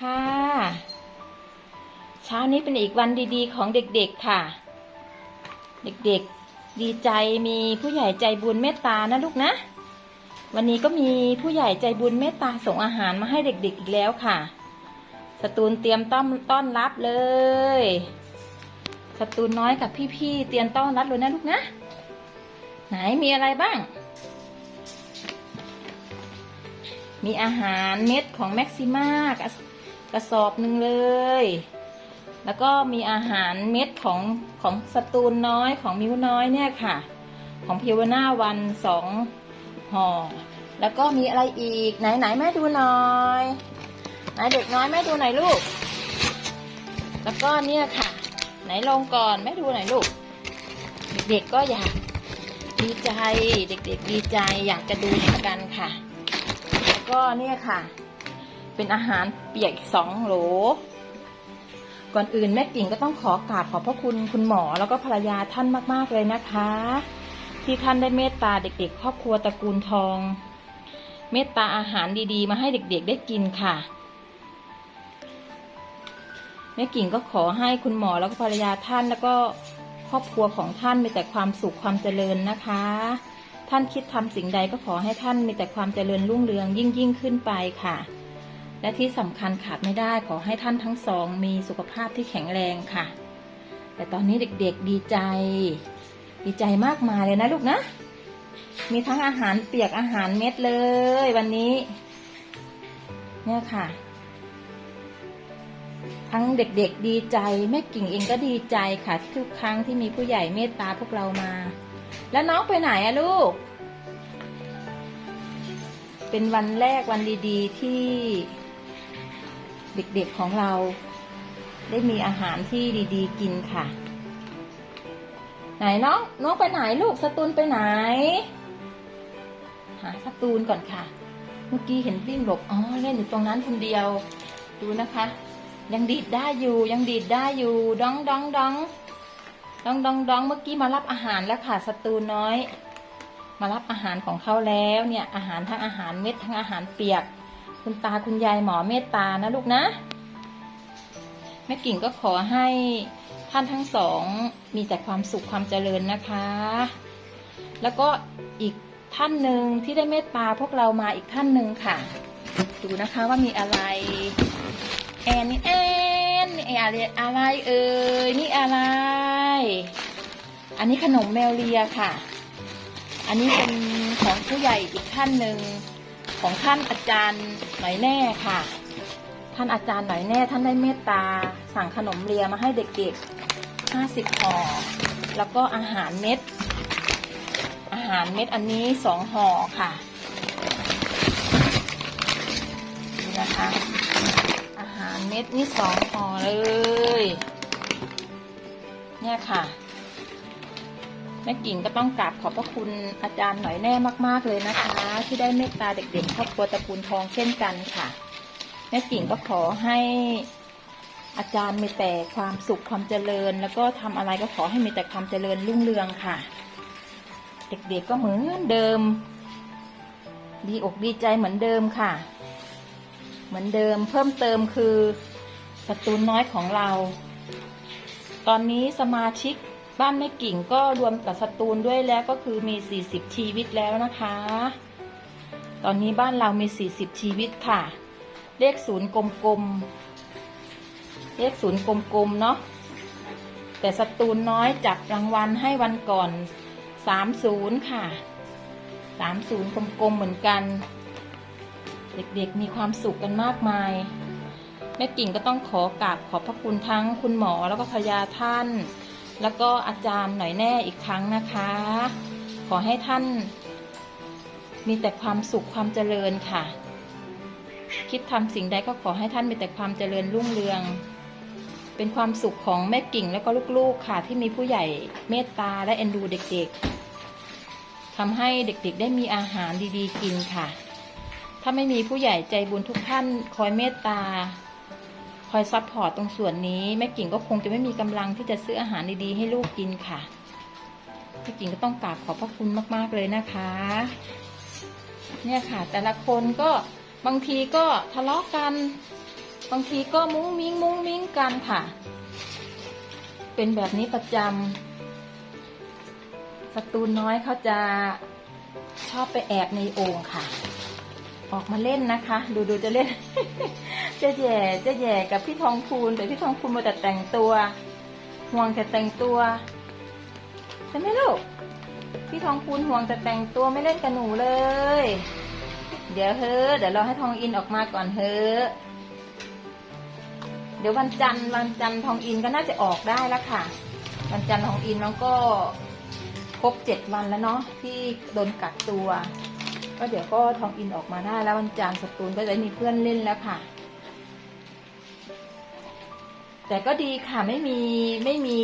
ค่ะ เช้านี้เป็นอีกวันดีๆ ของเด็กๆค่ะ เด็กๆดีใจมีผู้ใหญ่ใจบุญเมตตานะลูกนะ วันนี้ก็มีผู้ใหญ่ใจบุญเมตตาส่งอาหารมาให้เด็กๆอีกแล้วค่ะสตูนเตรียมต้อนต้อนรับเลยสตูนน้อยกับพี่ๆเตรียมต้อนรับเลยนะลูกนะ ไหนมีอะไรบ้าง มีอาหารเม็ดของแม็กซิมากระ กระสอบหนึ่งเลย แล้วก็มีอาหารเม็ดของของสตูนน้อยของมิวน้อยเนี่ยค่ะ ของพิวนาวันสองห่อ แล้วก็มีอะไรอีกไหนไหนแม่ดูหน่อยไหนเด็กน้อยแม่ดูหน่อยลูก แล้วก็เนี่ยค่ะ ไหนลงก่อนแม่ดูหน่อยลูก เด็กๆก็อยากดีใจ เด็กๆดีใจอยากจะดูเหมือนกันค่ะ แล้วก็เนี่ยค่ะ เป็นอาหารเปียกสองโหล ก่อนอื่นแม่กิ่งก็ต้องขอกราบขอบพระคุณคุณหมอแล้วก็ภรรยาท่านมาก ๆ เลยนะคะ ที่ท่านได้เมตตาเด็ก ๆ ครอบครัวตระกูลทอง เมตตาอาหารดีๆ มาให้เด็ก ๆ ได้กินค่ะ แม่กิ่งก็ขอให้คุณหมอแล้วก็ภรรยาท่านแล้วก็ครอบครัวของท่านมีแต่ความสุขความเจริญนะคะ ท่านคิดทำสิ่งใดก็ขอให้ท่านมีแต่ความเจริญรุ่งเรืองยิ่งยิ่งขึ้นไปค่ะ และที่สำคัญขาดไม่ได้ขอให้ท่านทั้งสอง มีสุขภาพที่แข็งแรงค่ะ แต่ตอนนี้เด็กๆดีใจ ดีใจมากมายเลยนะลูกนะ มีทั้งอาหารเปียกอาหารเม็ดเลย วันนี้ เนี่ยค่ะ ทั้งเด็กๆดีใจแม่กิ่งเองก็ดีใจค่ะทุกครั้งที่มีผู้ใหญ่เมตตาพวกเรามา แล้วน้องไปไหนอะลูก เป็นวันแรกวันดี ๆที่ เด็กๆของเราได้มีอาหารที่ดีๆ กินค่ะ ไหนน้องน้องไปไหนลูกสตูนไปไหน หาสตูนก่อนค่ะ เมื่อกี้เห็นวิ่งหลบอ๋อเล่นอยู่ตรงนั้นคนเดียว ดูนะคะ ยังดีดได้อยู่ยังดีดได้อยู่ดองดองดองดองดองดองเมื่อกี้มารับอาหารแล้วค่ะสตูนน้อย มารับอาหารของเขาแล้วเนี่ยอาหารทั้งอาหารเม็ดทั้งอาหารเปียก คุณตาคุณยายหมอเมตตานะลูกนะ แม่กิ่งก็ขอให้ท่านทั้งสองมีแต่ความสุขความเจริญนะคะ แล้วก็อีกท่านหนึ่งที่ได้เมตตาพวกเรามาอีกท่านหนึ่งค่ะ ดูนะคะว่ามีอะไร แอนนี่แอนนี่อะไรอะไรเอ่ยนี่อะไร อันนี้ขนมแมวเลียค่ะ อันนี้เป็นของผู้ใหญ่อีกท่านหนึ่ง ของท่านอาจารย์หน่อยแน่ค่ะ ท่านอาจารย์หน่อยแน่ ท่านได้เมตตา สั่งขนมเลียมาให้เด็กๆห้าสิบห่อแล้วก็อาหารเม็ด อาหารเม็ดอันนี้สองห่อค่ะนี่นะคะ อาหารเม็ดนี่สองห่อเลย เนี่ยค่ะ แม่กิ่งก็ต้องกราบขอบพระคุณอาจารย์หน่อยแน่มาก ๆเลยนะคะ ที่ได้เมตตาเด็กๆครอบครัวตระกูลทองเช่นกันค่ะ แม่กิ่งก็ขอให้อาจารย์มีแต่ความสุขความเจริญ แล้วก็ทำอะไรก็ขอให้มีแต่ความเจริญรุ่งเรืองค่ะ เด็กๆก็เหมือนเดิม ดีอกดีใจเหมือนเดิมค่ะ เหมือนเดิมเพิ่มเติมคือสตูนน้อยของเรา ตอนนี้สมาชิก บ้านแม่กิ่งก็รวมกับสตูนด้วยแล้วก็คือมี 40 ชีวิตแล้วนะคะ ตอนนี้บ้านเรามี 40 ชีวิตค่ะ เลขศูนย์กลมๆ เลขศูนย์กลมๆ เนาะ แต่สตูนน้อยจับรางวัลให้วันก่อน 30 ค่ะ 30 กลมๆ เหมือนกัน เด็กๆ มีความสุขกันมากมายแม่กิ่งก็ต้องขอกราบขอบพระคุณทั้งคุณหมอแล้วก็พยาท่าน แล้วก็อาจารย์หน่อยแน่อีกครั้งนะคะ ขอให้ท่าน มีแต่ความสุขความเจริญค่ะ คิดทำสิ่งใดก็ขอให้ท่านมีแต่ความเจริญรุ่งเรือง เป็นความสุขของแม่กิ่งแล้วก็ลูกๆค่ะที่มีผู้ใหญ่เมตตาและเอ็นดูเด็กๆทำให้เด็กๆ ได้มีอาหารดีๆกินค่ะ ถ้าไม่มีผู้ใหญ่ใจบุญทุกท่านคอยเมตตา คอยซัพพอร์ตตรงส่วนนี้แม่กิ่งก็คงจะไม่มีกำลังที่จะซื้ออาหารดีๆให้ลูกกินค่ะแม่กิ่งก็ต้องกราบขอบพระคุณมากๆเลยนะคะ เนี่ยค่ะ แต่ละคนก็บางทีก็ทะเลาะกัน บางทีก็มุ้งมิ้งมุ้งมิ้งกันค่ะ เป็นแบบนี้ประจำสตูนน้อยเขาจะชอบไปแอบในโอ่งค่ะ ออกมาเล่นนะคะ ดูดูจะเล่น จะแย่จะแย่กับพี่ทองคูณแต่พี่ทองคูณมาแต่แต่งตัวห่วงแต่แต่งตัวใช่ไหมลูกพี่ทองคูณห่วงแต่แต่งตัวไม่เล่นกับหนูเลย เดี๋ยวเฮ้อเดี๋ยวเราให้ทองอินออกมาก่อนเฮ้อเดี๋ยววันจันทร์วันจันทร์ทองอินก็น่าจะออกได้แล้วค่ะ วันจันทร์ทองอินน้องก็ครบเจ็ดวันแล้วเนาะที่โดนกักตัว ก็เดี๋ยวก็ทองอินออกมาได้แล้ววันจันทร์สตูนก็จะมีเพื่อนเล่นแล้วค่ะ แต่ก็ดีค่ะไม่มีไม่มี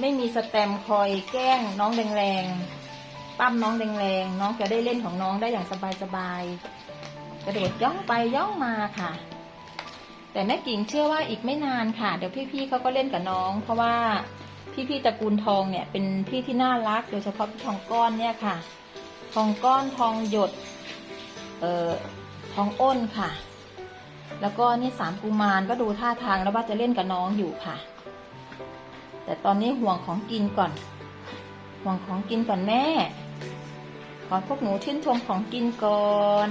ไม่มีสแตมคอยแกล้งน้องแรงๆปั้มน้องแรงๆน้องจะได้เล่นของน้องได้อย่างสบายๆกระโดดย่องไปย่องมาค่ะ แต่แม่กิ่งเชื่อว่าอีกไม่นานค่ะ เดี๋ยวพี่ๆเขาก็เล่นกับน้อง เพราะว่าพี่ๆตระกูลทองเนี่ยเป็นพี่ที่น่ารักโดยเฉพาะพี่ทองก้อนเนี่ยค่ะ ทองก้อนทองหยด เอ่อทองอ้นค่ะ แล้วก็นี่สามกุมารก็ดูท่าทางแล้วว่าจะเล่นกับน้องอยู่ค่ะ แต่ตอนนี้ห่วงของกินก่อน ห่วงของกินก่อนแม่ ขอพวกหนูชื่นชมของกินก่อน